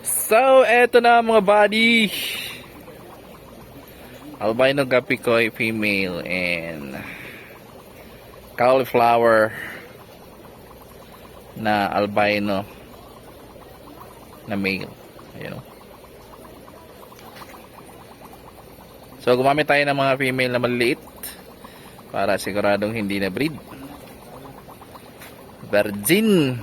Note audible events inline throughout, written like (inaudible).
So, eto na mga buddy. Albino Gapikoy female and cauliflower na albino na male. Ayan o. So, gumamit tayo ng mga female na maliliit para siguradong hindi na breed. Virgin.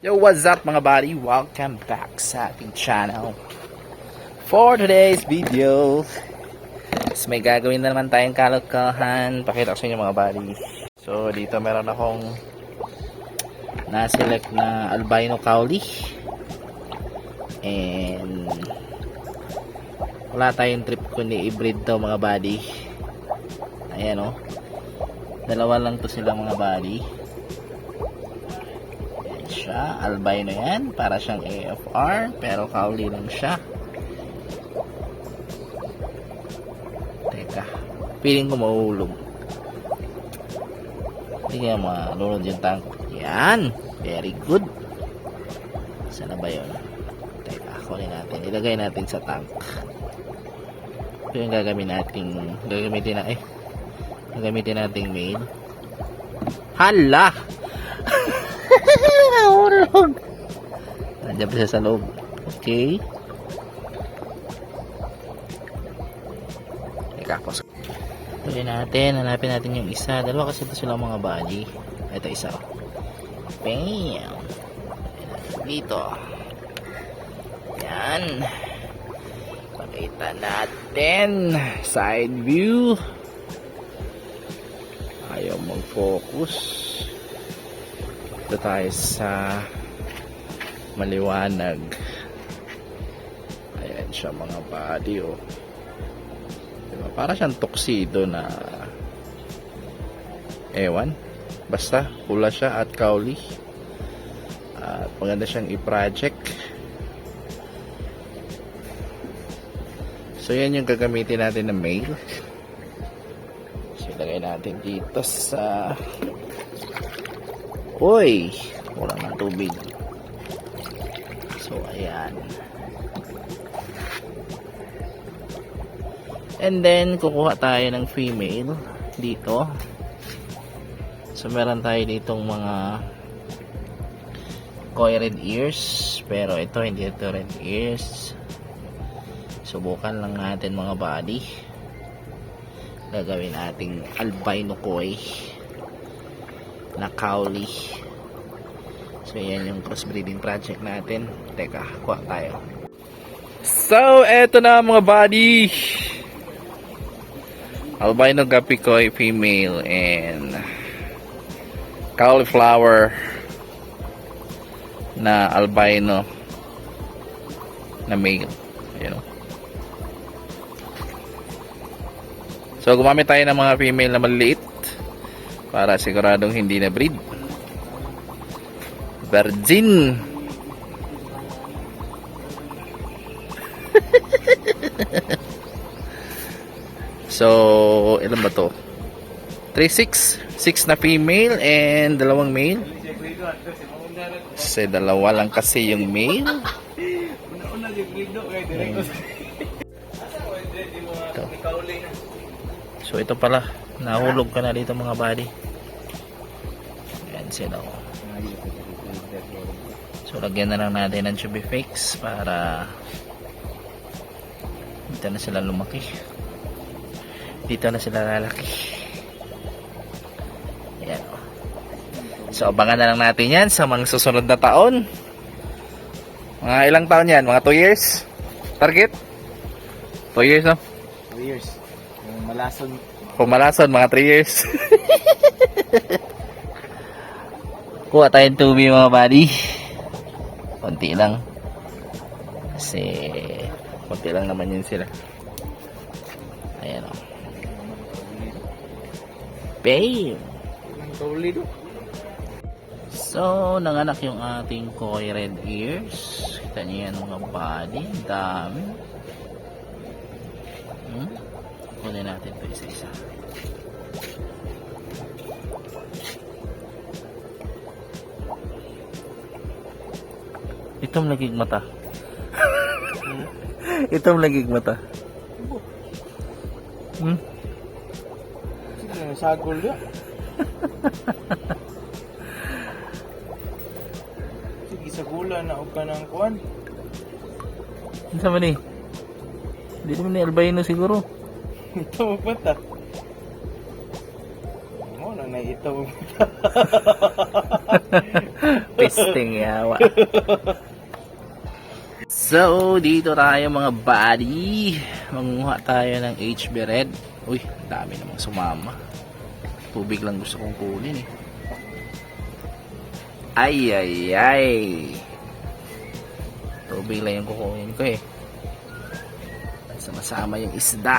Yo, what's up mga buddy? Welcome back sa ating channel. For today's video, is may gagawin na naman tayong kalokohan. Pakita ko sa inyo mga buddy. So, dito meron akong na-select na albino cowley. And wala tayong trip kundi i-breed daw mga buddy. Ayan o. Dalawa lang to silang mga buddy siya. Albino yan. Para siyang AFR. Pero kauli lang siya. Teka. Feeling ko mahulog. Hindi kaya malunod yung tank. Yan. Very good. Sana ba yun? Teka. Kunin natin. Ilagay natin sa tank. Ito yung gagamitin natin. Gagamitin na eh. Gagamitin natin main. Hala! Nahulog. Nandiyan pa siya sa loob. Okay. Teka, pause. Tuloy natin. Hanapin natin yung isa. Dalawa kasi ito sila mga body. Ito isa. Bam! Dito. Yan. Pakita natin. Side view. Ayaw mag-focus dito tayo sa maliwanag. Ayan siya mga body oh. Diba? para siyang tuxedo na ewan. Basta pula siya at kauli at maganda siyang i-project. So yan yung gagamitin natin na mail. So natin dito sa Uy, kulang ng tubig. So, ayan. And then, kukuha tayo ng female dito. So, meron tayo ditong mga koi red ears. Pero ito, hindi ito red ears. Subukan lang natin mga body. Gagawin nating albino koi na Cowley. So, yan yung crossbreeding project natin. Teka, kuha tayo. So, eto na mga buddy. Albino Gapikoy female and cauliflower na albino na male. Ayan o. So, gumamit tayo ng mga female na maliliit para siguradong hindi na breed. Virgin. (laughs) So ilan ba to? 3-6 6 na female and dalawang male. Kasi dalawa lang kasi yung male so ito pala nahulog ka na dito mga buddy yan sila oh. So lagyan na lang natin ng chubby fix para dito na sila lumaki. Dito na sila lalaki. Ayan o. So abangan na lang natin yan sa mga susunod na taon. Mga ilang taon yan? Mga 2 years? Target? 2 years no? 2 years. Yung malason. Pumalason mga 3 years. (laughs) Kuha tayong tubi mga buddy. Konti lang. Kasi konti lang naman yun sila. Ayan o. Tawli do. So, nanganak yung ating koi red ears. Kita niyo yan mga body. Dami kunin natin ito isa-isa itom lagig mata (laughs) itom lagig mata hmm? sagol yun sige sagula na huwag ka ng kuhan Ano sa man eh? Hindi naman ni albino siguro. Ito mo pata. Mo na na ito mo (laughs) Pesting yawa. So, dito tayo mga buddy. Manguha tayo ng HB Red. Uy, dami namang sumama. Tubig lang gusto kong kunin eh. Ay, ay, ay. Tubig lang yung kukunin ko eh. Sama-sama yung isda.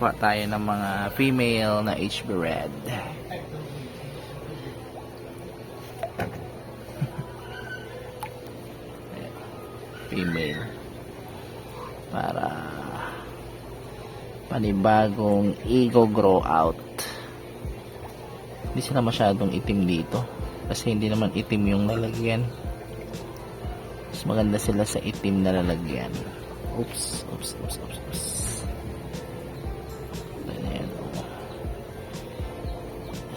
Kuha tayo ng mga female na HB Red. (laughs) female. Para panibagong ego grow out. Hindi sila masyadong itim dito. Kasi hindi naman itim yung lalagyan mas maganda sila sa itim na lalagyan. Oops oops oops oops oops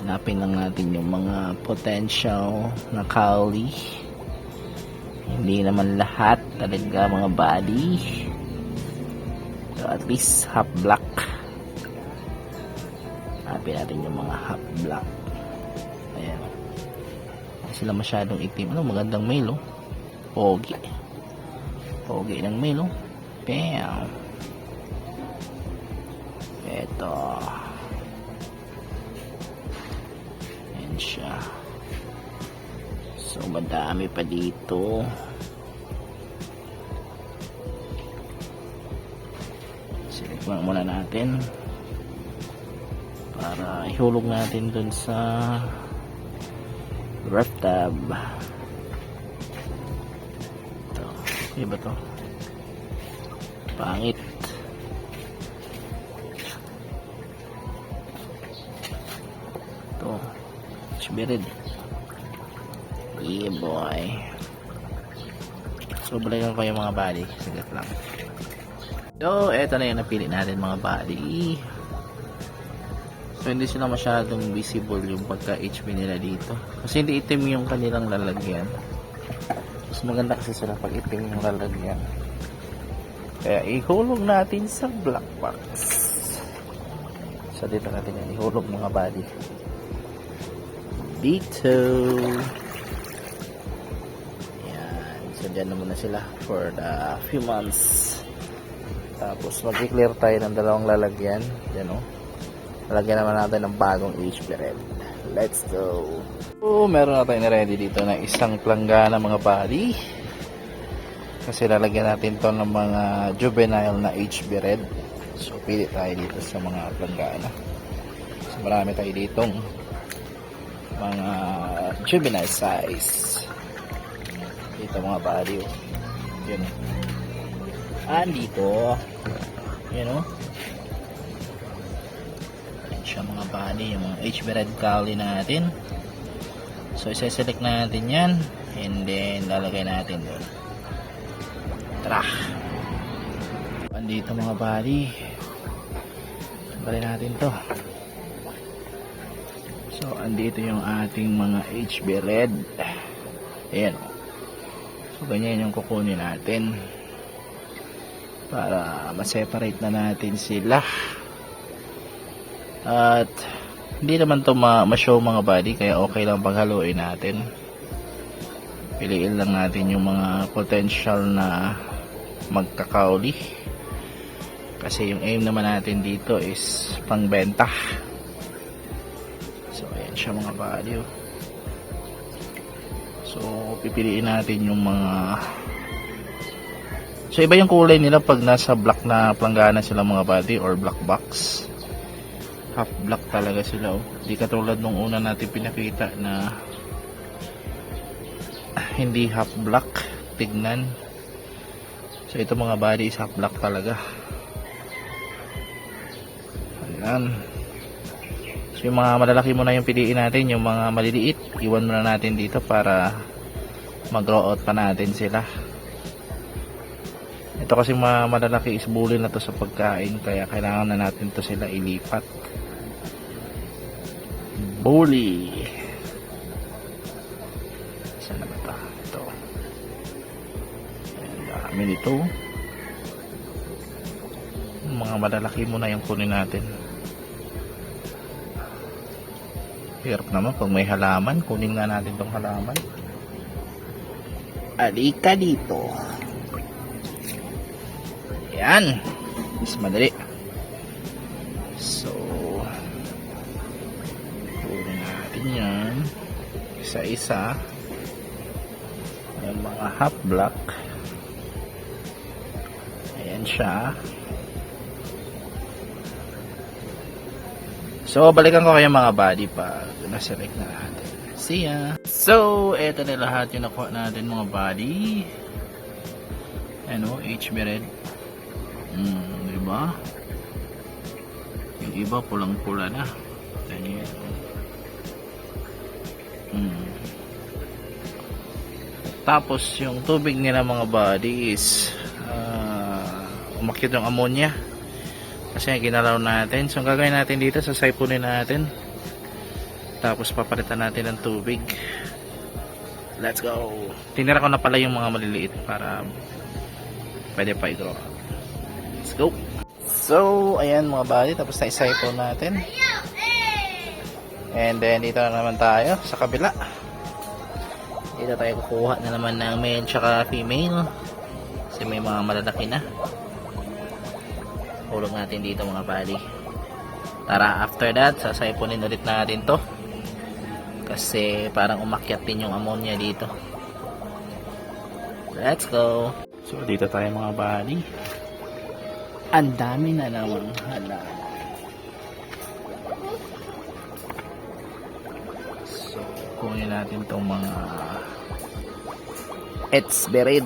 hanapin lang natin yung mga potential na kauli hindi naman lahat talaga mga body. So at least half black. Hanapin natin yung mga half black. Ayan. Hindi sila masyadong itim. Ano, magandang male, oh. Pogi. Pogi ng male, oh. Bam. Eto. Ayan siya. So, madami pa dito. Lang muna natin. Para ihulog natin dun sa ref tab. Ito. Okay ba to? Pangit. Spirit. Yeah, boy. So, balikan ko yung mga body. Sigat lang. So, eto na yung napili natin mga body. So, hindi sila masyadong visible yung pagka-HB nila dito. Kasi hindi itim yung kanilang lalagyan. Mas maganda kasi sila pag itim yung lalagyan. Kaya, ihulog natin sa black box. So, dito natin yan. Ihulog mga body. Dito. Yan. So, dyan na muna sila for the few months. Tapos, mag-clear tayo ng dalawang lalagyan. Yan o. Lalagyan naman natin ng bagong HP red. Let's go. So, meron na tayo na-ready dito na isang planggana mga body. Kasi lalagyan natin to ng mga juvenile na HB red. So, pili tayo dito sa mga planggana. So, marami tayo ditong mga juvenile size. Dito mga body oh. yun andito yun oh. Yan siya mga body yung mga HB red collie natin. So isa-select natin yan and then lalagay natin doon tara. Andito mga body. Tanggalin natin to So, andito yung ating mga HB Red. Ayan. So, ganyan yung kukunin natin. Para ma-separate na natin sila. At, hindi naman to ma- ma-show mga body, kaya okay lang paghaluin natin. Piliin lang natin yung mga potential na magkakauli. Kasi yung aim naman natin dito is pangbenta. Ayan siya mga value. So, pipiliin natin yung mga... So, iba yung kulay nila pag nasa black na planggana sila mga body or black box. Half black talaga sila. Oh. Di katulad nung una natin pinakita na hindi half black. Tignan. So, ito mga body is half black talaga. Ayan. So yung mga malalaki muna yung piliin natin, yung mga maliliit, iwan muna natin dito para mag-grow out pa natin sila. Ito kasi ma malalaki is bully na to sa pagkain kaya kailangan na natin to sila ilipat. Bully. Saan na ba ito? Ito. Dami nito. Mga malalaki muna yung kunin natin. Hirap naman pag may halaman. Kunin nga natin tong halaman. Alika dito. Yan. Mas madali. So, kunin natin yan. Isa-isa. Yung mga half block. Ayan siya. So, balikan ko kayo mga body pag na-select na natin. See ya! So, eto na lahat yung nakuha natin mga body. Ano, HB red. Hmm, diba? Yung iba pulang-pula na. Ganyan. Hmm. Tapos, yung tubig nila mga body is ah, umakyat yung ammonia. Kasi ginalaw natin. So, ang gagawin natin dito, sasaypunin natin. Tapos, papalitan natin ng tubig. Let's go! Tinira ko na pala yung mga maliliit para pwede pa i-draw. Let's go! So, ayan mga buddy. Tapos na isaypon natin. And then, dito na naman tayo sa kabila. Dito tayo kukuha na naman ng male tsaka female. Kasi may mga malalaki na hulog natin dito mga buddy tara after that sasaypunin ulit natin to. Kasi parang umakyat din yung ammonia dito. Let's go! So dito tayo mga buddy ang dami na namang hala. So kunin natin tong mga Etzberid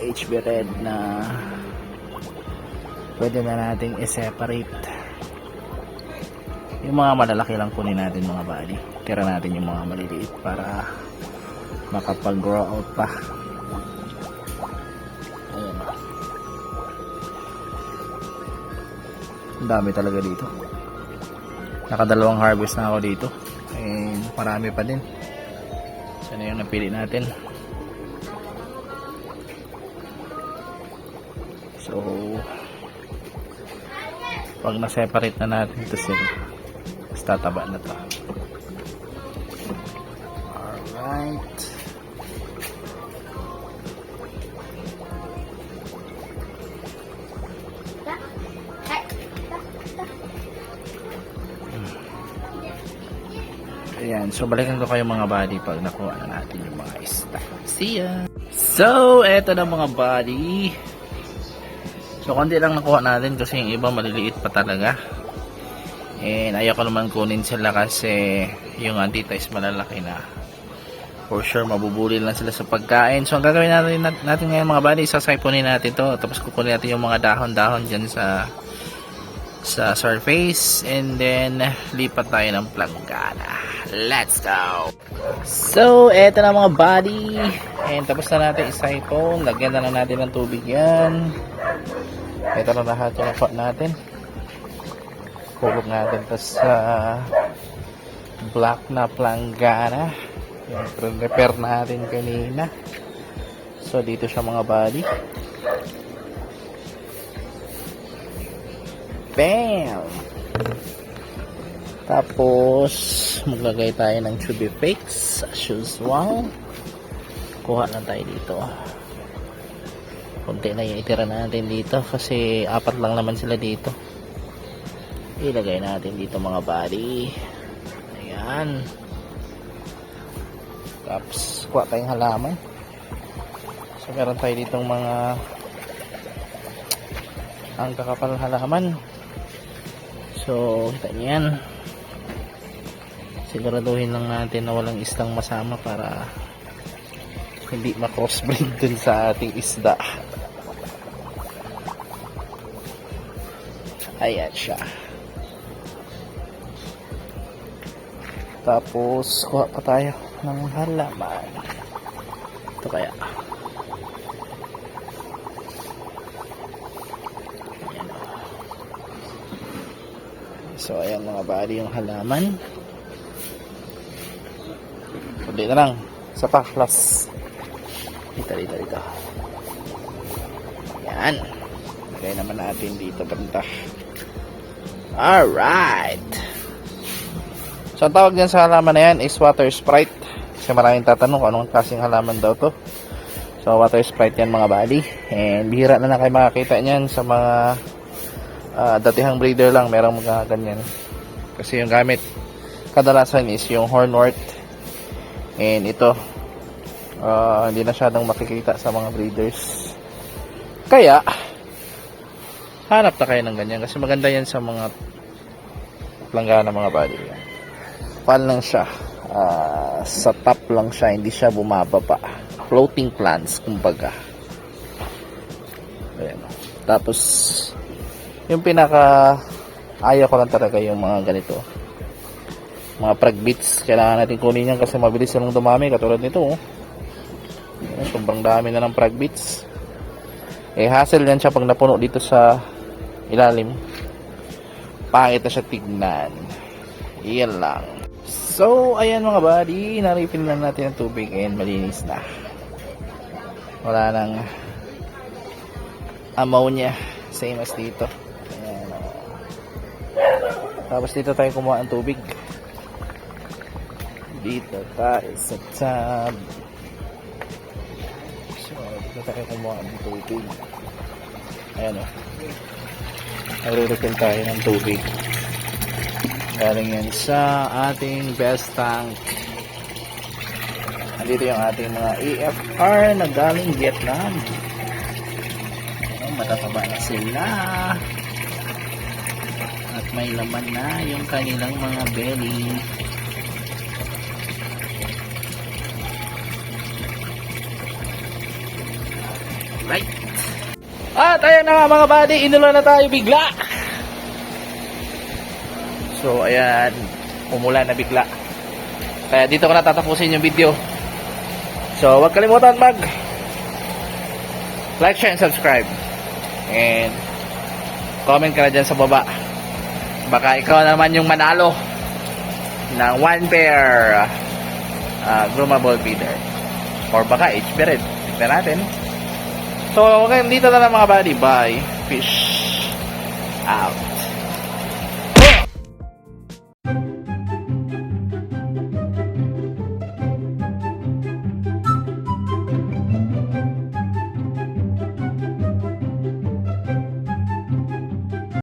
HB red na pwede na nating i-separate. Yung mga malalaki lang kunin natin mga bali tira natin yung mga maliliit para makapag-grow out pa. Ayun ang dami talaga dito. Nakadalawang harvest na ako dito. And marami pa din. Sana yung napili natin pag na-separate na natin ito sila, mas tataba na to. Alright. Ayan, so balikan ko kayo mga body pag nakuha na natin yung mga isda. See ya! So, eto na mga body. So, konti lang nakuha natin kasi yung iba maliliit pa talaga. And ayaw ko naman kunin sila kasi yung antita is malalaki na. For sure, mabubuli lang sila sa pagkain. So, ang gagawin natin, natin ngayon mga buddy, sasaypunin natin to. Tapos kukunin natin yung mga dahon-dahon dyan sa sa surface. And then, lipat tayo ng planggana. Let's go! So, eto na mga buddy. And tapos na natin isaypon. Lagyan na lang natin ng tubig yan. Ito na lahat yung nakuha natin. Hulog natin to sa black na planggana. Yung repair natin kanina. So, dito siya mga body. Bam! Tapos, maglagay tayo ng chubby fakes as usual. Kuha lang tayo dito konti na yung itira natin dito kasi apat lang naman sila dito. Ilagay natin dito mga body ayan. Tapos kuha tayong halaman. So meron tayo ditong mga ang kakapal halaman. So kita nyo yan siguraduhin lang natin na walang islang masama para hindi ma-crossbreed dun sa ating isda ayan siya Tapos, kuha pa tayo ng halaman. Ito kaya. Ayan. So, ayan mga bali yung halaman. Kundi na lang. Sa pa. Dito, dito, dito. Yan. Lagay naman natin dito banda. Alright. So, ang tawag dyan sa halaman na yan is water sprite. Kasi maraming tatanong kung anong klaseng halaman daw to. So, water sprite yan mga bali. And bihira na lang kayo makakita niyan sa mga ah, datihang breeder lang. Merong mga ganyan. Kasi yung gamit kadalasan is yung hornwort. And ito, ah, hindi na syadong makikita sa mga breeders. Kaya, hanap na kayo ng ganyan. Kasi maganda yan sa mga langgana mga bali. Pal lang siya. Ah, sa top lang siya, hindi siya bumababa. Floating plants, kumbaga. Ayan. Tapos, yung pinaka ayaw ko lang talaga yung mga ganito. Mga prag bits. Kailangan natin kunin yan kasi mabilis silang dumami. Katulad nito, oh. Sobrang dami na ng prag bits. Eh, hassle yan siya pag napuno dito sa ilalim. Pangit na siya tignan. Iyan lang. So, ayan mga buddy, na-refill lang natin ang tubig and malinis na. Wala nang ammonia. Same as dito. Ayan, oh. Tapos dito tayo kumuha ng tubig. Dito tayo sa tab. So, dito tayo kumuha ng tubig. Ayan o. Nagre-refill tayo ng tubig. Galing yan sa ating best tank. Andito yung ating mga EFR na galing Vietnam. Ayan, matataba na sila. At may laman na yung kanilang mga belly. At ayan na nga mga buddy, inulan na tayo bigla. So ayan, umulan na bigla. Kaya dito ko na tatapusin yung video. So huwag kalimutan mag like, share, and subscribe. And comment ka na dyan sa baba. Baka ikaw naman yung manalo ng one pair uh, groomable feeder. Or baka HB red. Tignan natin. So, okay, dito na lang mga buddy. Bye. Fish out.